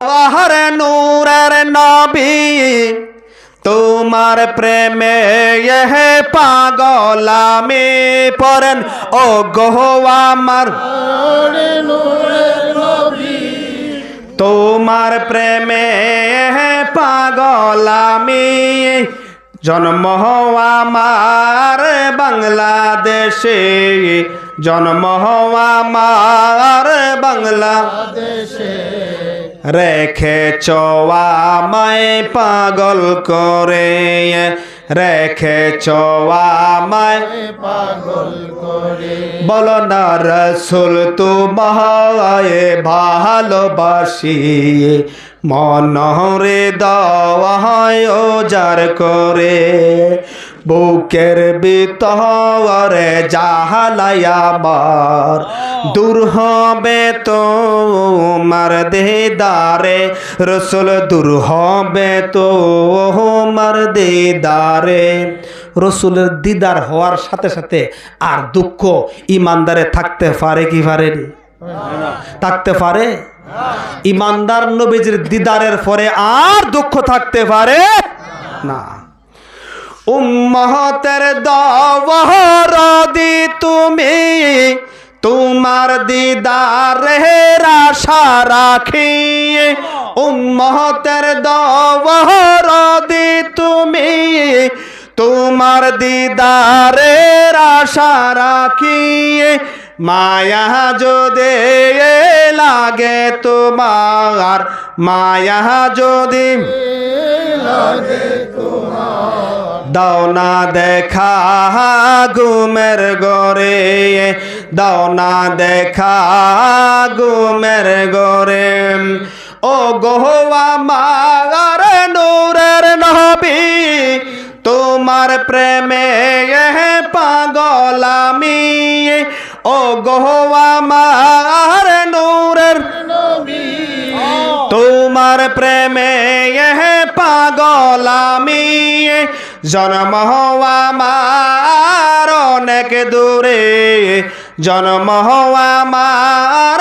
আহার নূরের নবী তোমার প্রেমে এহ পাগল আমি পরেন। ও গো আমার তোমার প্রেমে পাগল আমি। জন্ম আমার বাংলাদেশে জন্ম আমার বাংলা রেখেছ আমায় পাগল করে। রেখেছ আমায় বলো না রসুল, তোমায় ভালোবাসি। মনরে দওয়ায় যার করে। বুকের ভিতরে জাহালাই আমার, দূর হবে তোমার দিদারে, রসুল দূর হবে তোমার দিদারে। রসুলের দিদার হওয়ার সাথে সাথে আর দুঃখ ইমানদারে থাকতে পারে কি পারেনি থাকতে পারে? ইমানদার নবীজির দিদারের পরে আর দুঃখ থাকতে পারে? না। উম্মতের দওয়ার দি তুমি তোমার দিদারের আশা রাখি উম্মতের দওয়ার দি তুমি। তোমার দিদারের আশা রাখি মায়া যদি লাগে তোমার, মায়া যদি দাও না দেখা গুমের গরে দাও না দেখা গুমের গরে ও গোয়া মাগার নূরের নবী, তোমার প্রেমে পাগল আমি। ও গোয়া মার নূরের তোমার প্রেমে পাগল আমি। জন্ম আমার অনেক দূরে জন্ম আমার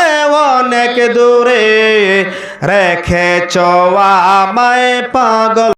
অনেক দূরে রেখে আমায় পাগল